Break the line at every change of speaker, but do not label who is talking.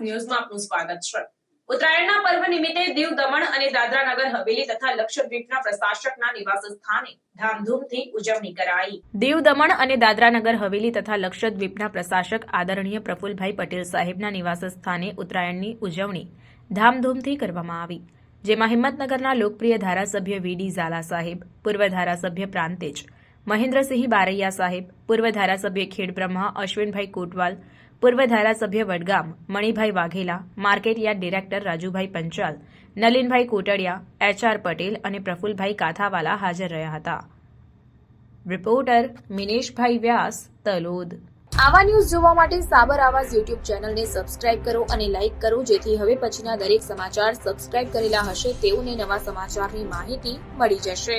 ન્યૂઝમાં આપનું સ્વાગત છે. ઉત્તરાયણના પર્વ નિમિત્તે દીવ દમણ અને દાદરા હવેલી તથા લક્ષદ્વીપના પ્રશાસકના નિવાસ સ્થાને ધામધૂમથી ઉજવણી કરાઈ. દીવ દમણ અને દાદરા હવેલી તથા લક્ષદ્વીપના પ્રશાસક આદરણીય પ્રફુલભાઈ પટેલ સાહેબના નિવાસ સ્થાને ઉત્તરાયણની ઉજવણી ધામધૂમથી કરવામાં આવી, જેમાં હિંમતનગરના લોકપ્રિય ધારાસભ્ય વીડી ઝાલા સાહેબ, પૂર્વ ધારાસભ્ય પ્રાંતેજ, મહેન્દ્રસિંહ બારૈયા સાહેબ, પૂર્વ ધારાસભ્ય ખેડબ્રહ્મા, અશ્વિનભાઈ કોટવાલ પૂર્વ ધારાસભ્ય Vadgam, Manibhai Vaghela market yard director Rajubhai Panchal, Nalinbhai Kotadia, HR Patel અને પ્રફુલભાઈ કાથાવાલા હાજર રહ્યા હતા. રિપોર્ટર મિનેશભાઈ વ્યાસ, તલોદ.
આવા ન્યૂઝ જોવા માટે સાબર આવાજ યુટ્યુબ ચેનલને સબસ્ક્રાઇબ કરો અને લાઇક કરો, જેથી હવે પછીના દરેક સમાચાર સબસ્ક્રાઇબ કરેલા હશે તેઓને નવા સમાચારની માહિતી મળી જશે.